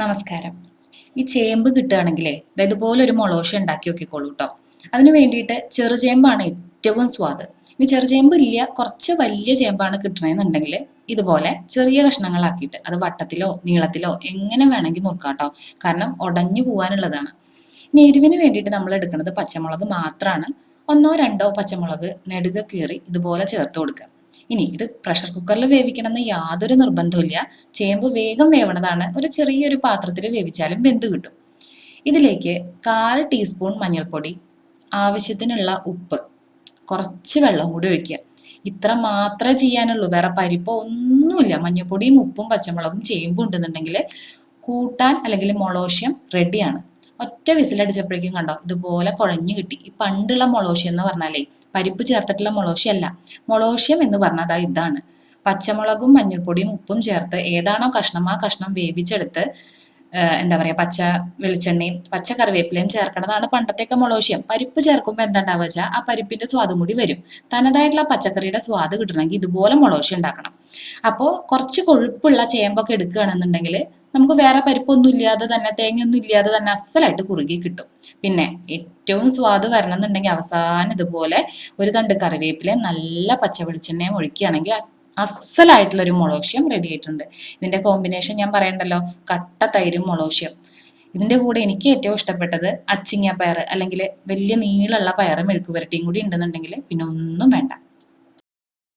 നമസ്കാരം. ഈ ചേമ്പ് കിട്ടുകയാണെങ്കിലേ ദാ ഇതുപോലെ ഒരു മൊളോഷ ഉണ്ടാക്കി നോക്കിക്കോളൂ കേട്ടോ അതിന് വേണ്ടിയിട്ട് ചെറുചേമ്പാണ് ഏറ്റവും സ്വാദ്. ഇനി ചെറുചേമ്പ് ഇല്ല കുറച്ച് വലിയ ചേമ്പാണ് കിട്ടണമെന്നുണ്ടെങ്കിൽ ഇതുപോലെ ചെറിയ കഷ്ണങ്ങളാക്കിയിട്ട് അത് വട്ടത്തിലോ നീളത്തിലോ എങ്ങനെ വേണമെങ്കിൽ നോക്കാം കേട്ടോ കാരണം ഉടഞ്ഞു പോകാനുള്ളതാണ് ഇനി എരിവിന് വേണ്ടിയിട്ട് നമ്മൾ എടുക്കുന്നത് പച്ചമുളക് മാത്രമാണ് ഒന്നോ രണ്ടോ പച്ചമുളക് നെടുക കീറി ഇതുപോലെ ചേർത്ത് കൊടുക്കുക. ഇനി ഇത് പ്രഷർ കുക്കറിൽ വേവിക്കണമെന്ന് യാതൊരു നിർബന്ധമില്ല ചേമ്പ് വേഗം വേവണതാണ്. ഒരു ചെറിയൊരു പാത്രത്തിൽ വേവിച്ചാലും വെന്ത് കിട്ടും. ഇതിലേക്ക് കാൽ ടീസ്പൂൺ മഞ്ഞൾപ്പൊടി ആവശ്യത്തിനുള്ള ഉപ്പ് കുറച്ച് വെള്ളം കൂടി ഒഴിക്കുക. ഇത്ര മാത്രമേ ചെയ്യാനുള്ളൂ. വേറെ പരിപ്പോ ഒന്നുമില്ല. മഞ്ഞൾപ്പൊടിയും ഉപ്പും പച്ചമുളകും ചേമ്പും ഉണ്ടെന്നുണ്ടെങ്കിൽ കൂട്ടാൻ അല്ലെങ്കിൽ മൊളോഷ്യം റെഡിയാണ് ഒറ്റ വിസിലടിച്ചപ്പോഴേക്കും കണ്ടോ ഇതുപോലെ കുഴഞ്ഞു കിട്ടി. ഈ പണ്ടുള്ള മൊളോഷ്യം എന്ന് പറഞ്ഞാലേ പരിപ്പ് ചേർത്തിട്ടുള്ള മൊളോഷ്യം അല്ല മൊളോഷ്യം എന്ന് പറഞ്ഞാൽ ഇതാണ്. പച്ചമുളകും മഞ്ഞൾപ്പൊടിയും ഉപ്പും ചേർത്ത് ഏതാണോ കഷ്ണം ആ കഷ്ണം വേവിച്ചെടുത്ത് എന്താ പറയാ പച്ച വെളിച്ചെണ്ണയും പച്ച കറിവേപ്പിലയും ചേർക്കണതാണ് പണ്ടത്തേക്ക് മൊളോഷ്യം. പരിപ്പ് ചേർക്കുമ്പോൾ എന്താ ഉണ്ടാവുക വെച്ചാൽ ആ പരിപ്പിന്റെ സ്വാദും കൂടി വരും. തനതായിട്ടുള്ള പച്ചക്കറിയുടെ സ്വാദ് കിട്ടണമെങ്കിൽ ഇതുപോലെ മൊളോഷ്യം ഉണ്ടാക്കണം. അപ്പോൾ കുറച്ച് കൊഴുപ്പുള്ള ചേമ്പൊക്കെ എടുക്കുകയാണെന്നുണ്ടെങ്കിൽ നമുക്ക് വേറെ പരിപ്പൊന്നും ഇല്ലാതെ തന്നെ തേങ്ങയൊന്നും ഇല്ലാതെ തന്നെ അസലായിട്ട് കുറുകി കിട്ടും. പിന്നെ ഏറ്റവും സ്വാദ് വരണം എന്നുണ്ടെങ്കിൽ അവസാനം ഇതുപോലെ ഒരു തണ്ട് കറിവേപ്പില നല്ല പച്ച വെളിച്ചെണ്ണയും ഒഴിക്കുകയാണെങ്കിൽ അസലായിട്ടുള്ള ഒരു മൊളോഷ്യം റെഡി ആയിട്ടുണ്ട്. ഇതിന്റെ കോമ്പിനേഷൻ ഞാൻ പറയണ്ടല്ലോ കട്ട തൈരും മുളോഷ്യം ഇതിന്റെ കൂടെ എനിക്ക് ഏറ്റവും ഇഷ്ടപ്പെട്ടത് അച്ചിങ്ങ പയർ അല്ലെങ്കിൽ വലിയ നീളമുള്ള പയറും മെഴുക്ക് പുരട്ടിയും കൂടി ഉണ്ടെന്നുണ്ടെങ്കിൽ പിന്നെ ഒന്നും വേണ്ട.